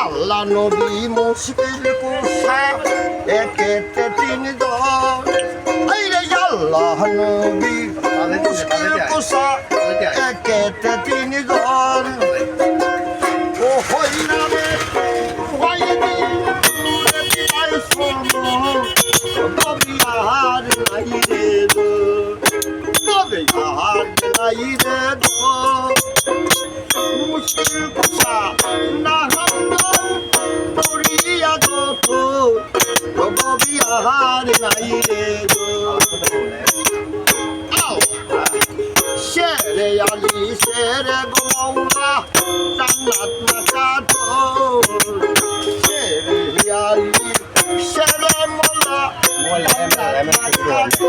আল্লাহ নবী মুশকিল কুসা একেতে তিন দল আল্লাহ নবী মুশকিল কুসা একেতে তিন দল ও হইনা রে হইনি আই সোনো কবি আহার নাই রে কবি আহার নাই রে গো। মুশকিল কুসা না হামদার করিয়া যত কবি আর নাই রে গো। শেরে আলি, শেরে গো মৌলা, জান্নাত না কাটো শেরে আলি, শেরে মৌলা জান্নাত না কাটো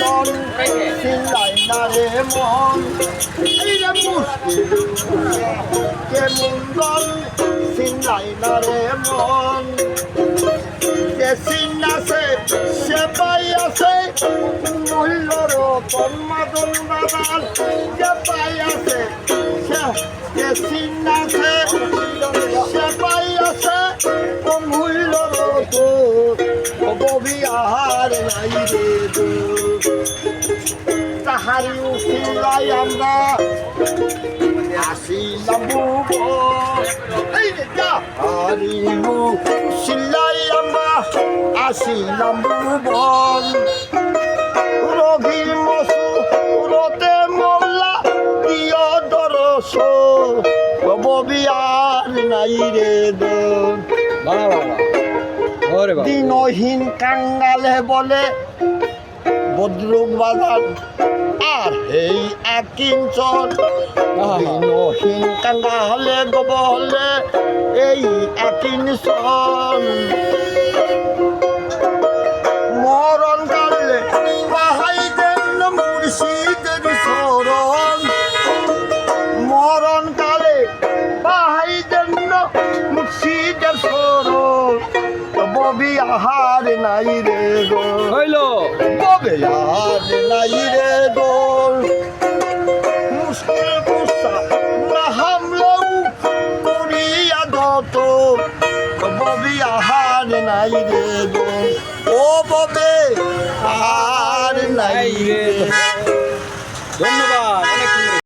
দন চিল্লাই না। রে মন। চিন্নাছে সে পাই আছে। মূল্য রতন মাদন বাবার যে পাই আছে সে যে চিন্নাছে সে পাই আছে মূল্য কবি আহার নাই রে। তাহারি উঠিলাই আমরা আসিলাম এই যে আমরা আসিলাম ভুবন দরস কবি আর নাই রে দিনহীন কাঙ্গালে বলে বদ্রুক বাজার আর এই এক কিঞ্চন দিনহীন কাঙ্গালে বলে এই এক ববি আহার নাই রে গো। হইল। ববে আর নাই রে গো। মুশকিল না করিয়া দত আহার নাই রে গো। ও ববে আর নাই রে। ধন্যবাদ।